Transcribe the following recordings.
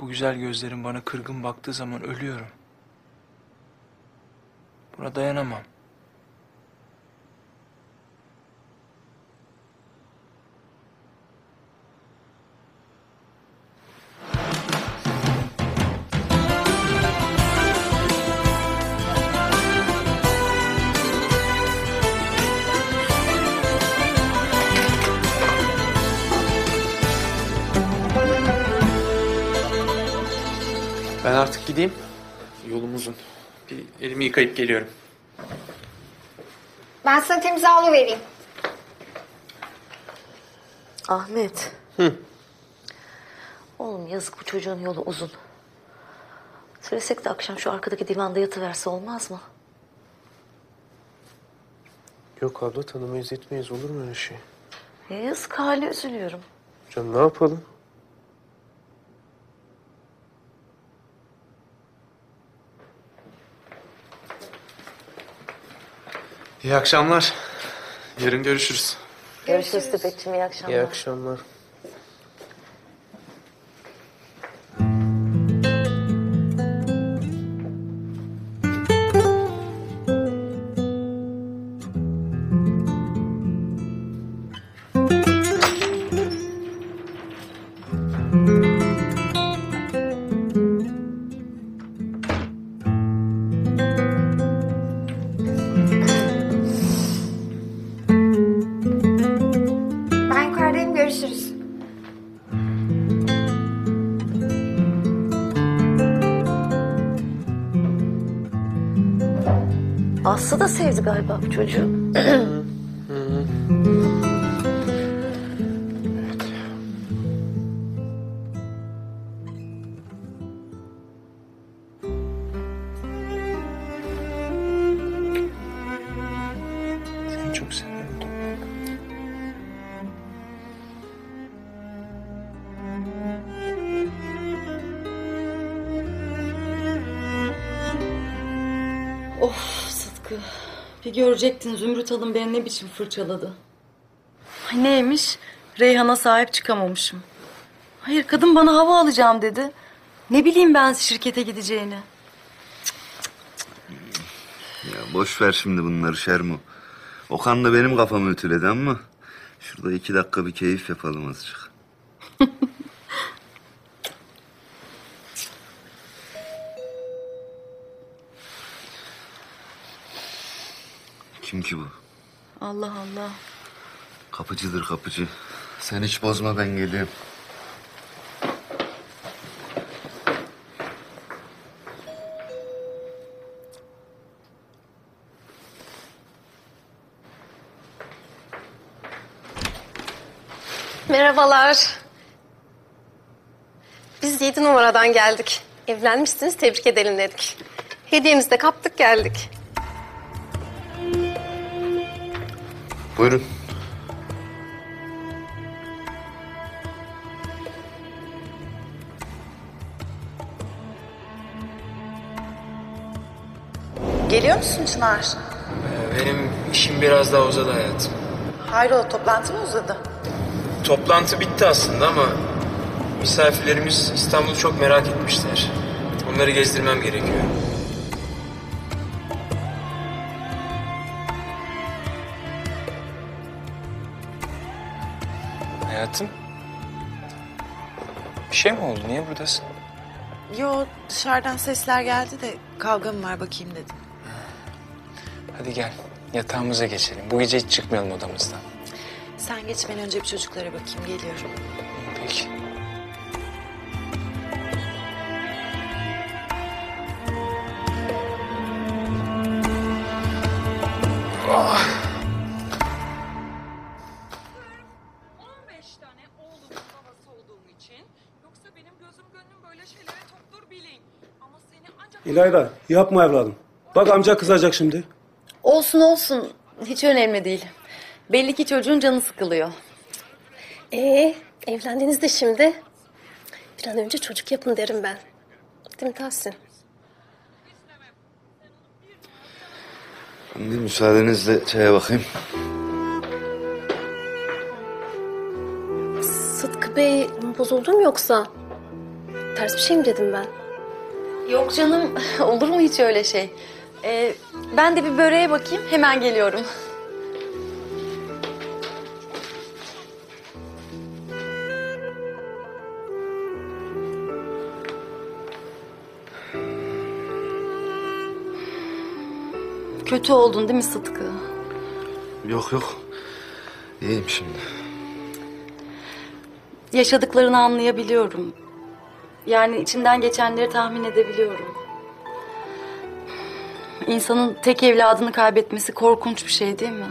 Bu güzel gözlerin bana kırgın baktığı zaman ölüyorum. Buna dayanamam. Gideyim. Yolum uzun. Bir elimi yıkayıp geliyorum. Ben sana temiz havlu vereyim. Ahmet. Oğlum yazık bu çocuğun yolu uzun. Söylesek de akşam şu arkadaki divanda yatıverse olmaz mı? Yok abla tanımayız etmeyiz olur mu öyle şey? Ya yazık hali üzülüyorum. Canım ne yapalım? İyi akşamlar. Yarın görüşürüz. Görüşürüz Tepekçim iyi akşamlar. İyi akşamlar. Sevdi galiba bu çocuğu. Seni çok seviyorum. Of Sıtkı. Bir görecektin Zümrüt Hanım beni ne biçim fırçaladı. Ay neymiş? Reyhan'a sahip çıkamamışım. Hayır kadın bana hava alacağım dedi. Ne bileyim ben şirkete gideceğini. Ya boş ver şimdi bunları Şermu. Okan da benim kafamı ütüledi ama... ...şurada iki dakika bir keyif yapalım azıcık. Kim ki bu? Allah Allah. Kapıcıdır kapıcı. Sen hiç bozma ben geliyorum. Merhabalar. Biz 7 numaradan geldik. Evlenmişsiniz tebrik edelim dedik. Hediyemizi de kaptık geldik. Buyurun. Geliyor musun Çınar? Benim işim biraz daha uzadı hayatım. Hayrola toplantı mı uzadı? Toplantı bitti aslında ama misafirlerimiz İstanbul'u çok merak etmişler. Onları gezdirmem gerekiyor. Hayatım. Bir şey mi oldu? Niye buradasın? Yo dışarıdan sesler geldi de kavga mı var bakayım dedim. Hadi gel. Yatağımıza geçelim. Bu gece hiç çıkmayalım odamızdan. Sen geç ben önce bir çocuklara bakayım geliyorum. Peki. tane İlayda yapma evladım. Bak amca kızacak şimdi. Olsun olsun. Hiç önemli değil. Belli ki çocuğun canı sıkılıyor. Ee, evlendiniz de şimdi. Bir an önce çocuk yapın derim ben. Değil mi Tahsin? Ben bir müsaadenizle çaya bakayım. Sıtkı Bey bozuldu mu yoksa? Ters bir şey mi dedim ben? Yok canım olur mu hiç öyle şey? Ee, ben de bir böreğe bakayım hemen geliyorum. Kötü oldun değil mi Sıtkı? Yok yok. İyiyim şimdi. Yaşadıklarını anlayabiliyorum. Yani içinden geçenleri tahmin edebiliyorum. İnsanın tek evladını kaybetmesi korkunç bir şey değil mi?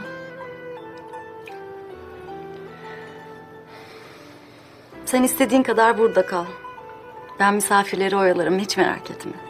Sen istediğin kadar burada kal. Ben misafirleri oyalarım hiç merak etme.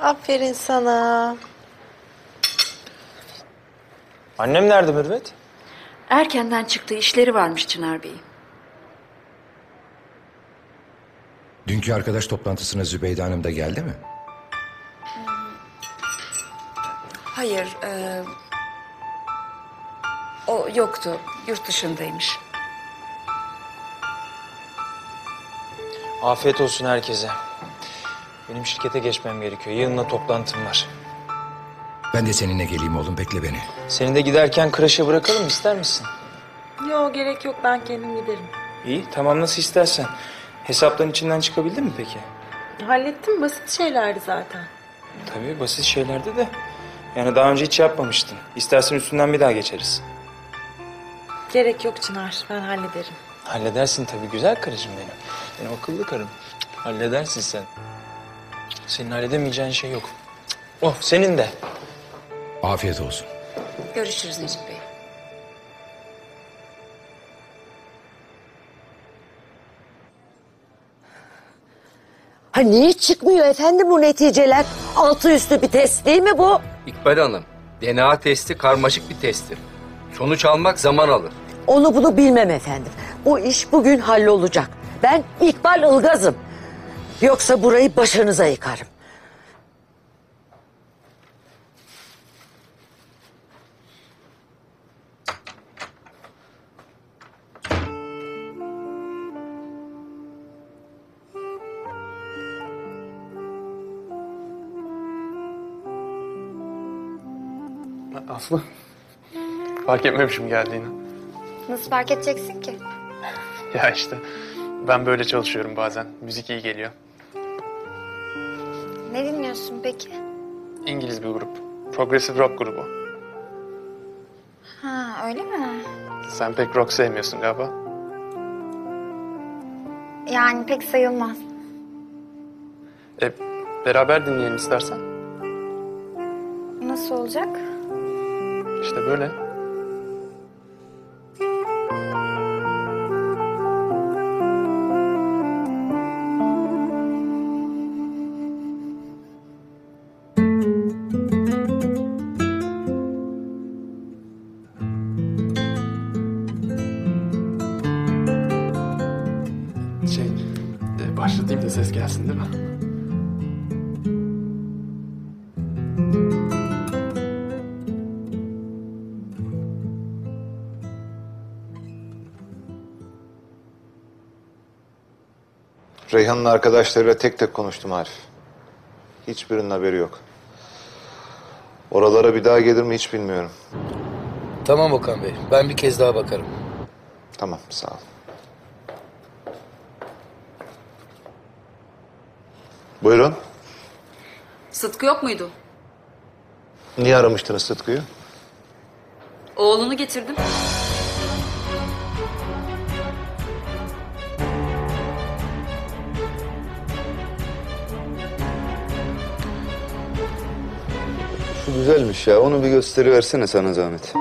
Aferin sana. Annem nerede Mürvet? Erkenden çıktı işleri varmış Çınar Bey. Dünkü arkadaş toplantısına Zübeyde Hanım da geldi mi? Hayır, e, o yoktu. Yurt dışındaymış. Afiyet olsun herkese. Benim şirkete geçmem gerekiyor. Yarınla toplantım var. Ben de seninle geleyim oğlum bekle beni. Seni de giderken kreşe bırakalım ister misin? Yok gerek yok ben kendim giderim. İyi tamam nasıl istersen. Hesapların içinden çıkabildin mi peki? Hallettim basit şeylerdi zaten. Tabii basit şeylerde de. Yani daha önce hiç yapmamıştın. İstersen üstünden bir daha geçeriz. Gerek yok Çınar ben hallederim. Halledersin tabii güzel karıcığım benim. Benim akıllı karım. Halledersin sen. Senin halledemeyeceğin şey yok. Oh senin de. Afiyet olsun. Görüşürüz Necip Bey. Ha niye çıkmıyor efendim bu neticeler? Altı üstü bir test değil mi bu? İkbal Hanım, DNA testi karmaşık bir testtir. Sonuç almak zaman alır. Onu bunu bilmem efendim. Bu iş bugün hallolacak. Ben İkbal Ilgaz'ım. Yoksa burayı başınıza yıkarım. Aslı. Fark etmemişim geldiğini. Nasıl fark edeceksin ki? Ya işte ben böyle çalışıyorum bazen. Müzik iyi geliyor. Ne dinliyorsun peki? İngiliz bir grup. Progressive rock grubu. Ha öyle mi? Sen pek rock sevmiyorsun galiba. Yani pek sayılmaz. E, beraber dinleyelim istersen. Nasıl olacak? İşte böyle. Gelsin değil mi? Reyhan'ın arkadaşlarıyla tek tek konuştum Arif. Hiçbirinin haberi yok. Oralara bir daha gelir mi hiç bilmiyorum. Tamam Okan Bey, ben bir kez daha bakarım. Tamam sağ ol. Buyurun. Sıtkı yok muydu? Niye aramıştınız Sıtkı'yı? Oğlunu getirdim. Şu güzelmiş ya. Onu bir gösteriversene sana zahmet.